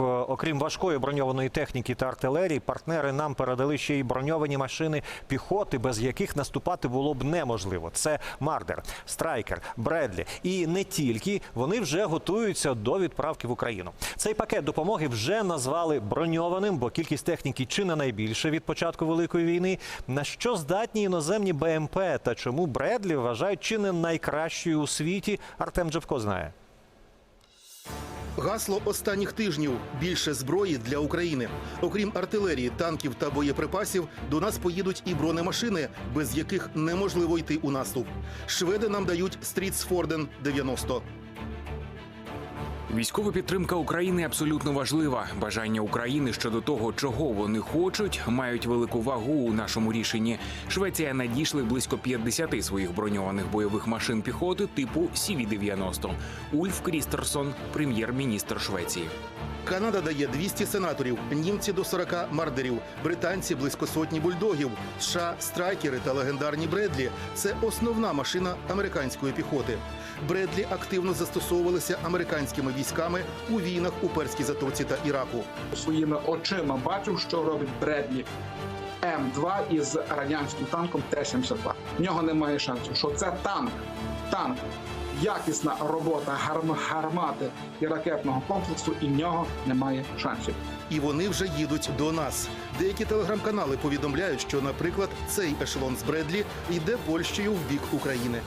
Е, Окрім важкої броньованої техніки та артилерії, партнери нам передали ще й броньовані машини піхоти, без яких наступати було б неможливо. Це Мардер, Страйкер, Бредлі. І не тільки вони вже готуються до відправки в Україну. Цей пакет допомоги вже назвали броньованим, бо кількість техніки чи не найбільше від початку великої війни. На що здатні іноземні БМП та чому Бредлі вважають чи не найкращою у світі? Артем Джевко знає. Гасло останніх тижнів більше зброї для України. Окрім артилерії, танків та боєприпасів, до нас поїдуть і бронемашини, без яких неможливо йти у наступ. Шведи нам дають Стрітсфорден 90. Військова підтримка України абсолютно важлива. Бажання України щодо того, чого вони хочуть, мають велику вагу у нашому рішенні. Швеція надійшли близько 50 своїх броньованих бойових машин піхоти типу Сіві 90 Ульф Крістерсон, прем'єр-міністр Швеції. Канада дає 200 сенаторів, німці до 40 мардерів, британці близько сотні бульдогів, США страйкери та легендарні Бредлі. Це основна машина американської піхоти. Бредлі активно застосовувалися американськими військами у війнах у Перській затоці та Іраку. своїми очима бачив, що робить Бредлі М2 із радянським танком Т-72. В нього немає шансів, що це танк. Танк. Якісна робота гарм- гармати і ракетного комплексу, і нього немає шансів. І вони вже їдуть до нас. Деякі телеграм-канали повідомляють, що, наприклад, цей ешелон з Бредлі йде Польщею в бік України.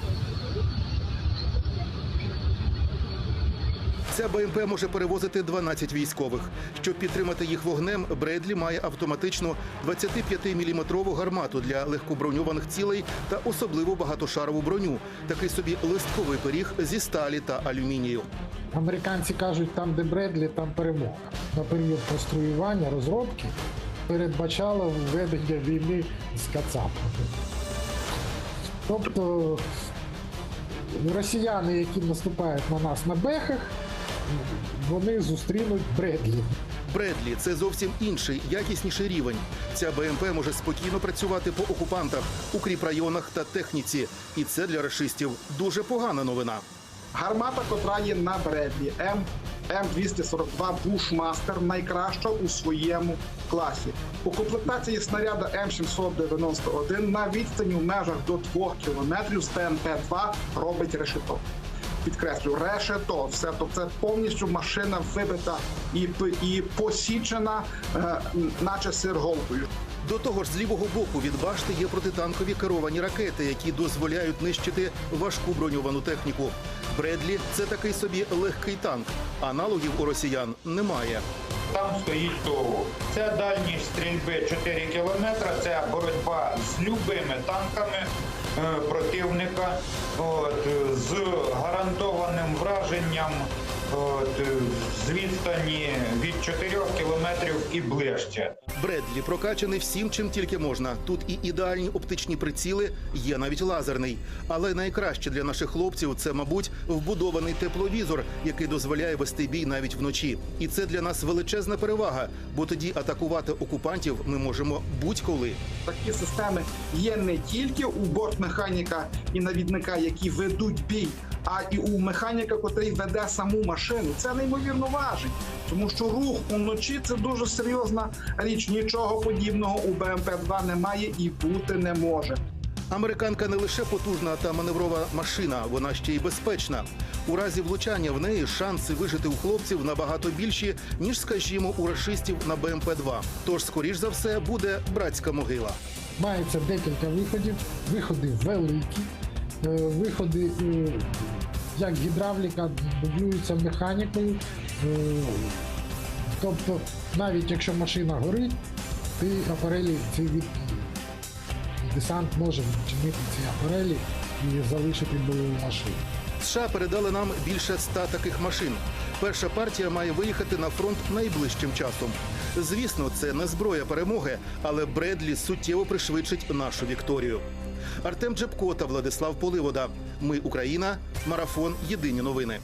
Ця БМП може перевозити 12 військових. Щоб підтримати їх вогнем, Бредлі має автоматичну 25-мм гармату для легкоброньованих цілей та особливо багатошарову броню. Такий собі листковий пиріг зі сталі та алюмінію. Американці кажуть, там, де Бредлі, там перемога. На період конструювання, розробки передбачало введення війни з Кацапами. Тобто росіяни, які наступають на нас на бехах, вони зустрінуть Бредлі. Бредлі це зовсім інший, якісніший рівень. Ця БМП може спокійно працювати по окупантах, укріпрайонах та техніці. І це для рашистів дуже погана новина. Гармата, котра є на Бредлі М М242 Бушмастер найкраща у своєму класі. У комплектації снаряда М791 на відстані в межах до 2 км з ТНТ-2 робить решето. Підкреслю, решето. Все то це повністю машина вибита і, і посічена, е, наче сир голкою. До того ж, з лівого боку від башти є протитанкові керовані ракети, які дозволяють нищити важку броньовану техніку. Бредлі це такий собі легкий танк. Аналогів у росіян немає. Там стоїть ТОВ. Це дальність стрільби 4 кілометри, це боротьба з любими танками е, противника от, з гарантованим враженням з відстані від 4 кілометрів і ближче. Бредлі прокачаний всім, чим тільки можна. Тут і ідеальні оптичні приціли, є навіть лазерний. Але найкраще для наших хлопців це, мабуть, вбудований тепловізор, який дозволяє вести бій навіть вночі. І це для нас величезна перевага, бо тоді атакувати окупантів ми можемо будь-коли. Такі системи є не тільки у бортмеханіка і навідника, які ведуть бій, а і у механіка, котрий веде саму машину. Це неймовірно важить, тому що рух уночі це дуже серйозна річ. Нічого подібного у БМП-2 немає і бути не може. Американка не лише потужна та маневрова машина, вона ще й безпечна. У разі влучання в неї шанси вижити у хлопців набагато більші, ніж, скажімо, у рашистів на БМП-2. Тож, скоріш за все, буде братська могила. Мається декілька виходів, виходи великі, е, виходи, е, як гідравліка, дублюються механікою. Е, Тобто, навіть якщо машина горить, ти апарелі ці від... десант може відчинити ці апарелі і залишити бойову машину. США передали нам більше ста таких машин. Перша партія має виїхати на фронт найближчим часом. Звісно, це не зброя перемоги, але Бредлі суттєво пришвидшить нашу вікторію. Артем Джепко та Владислав Поливода. Ми Україна. Марафон. Єдині новини.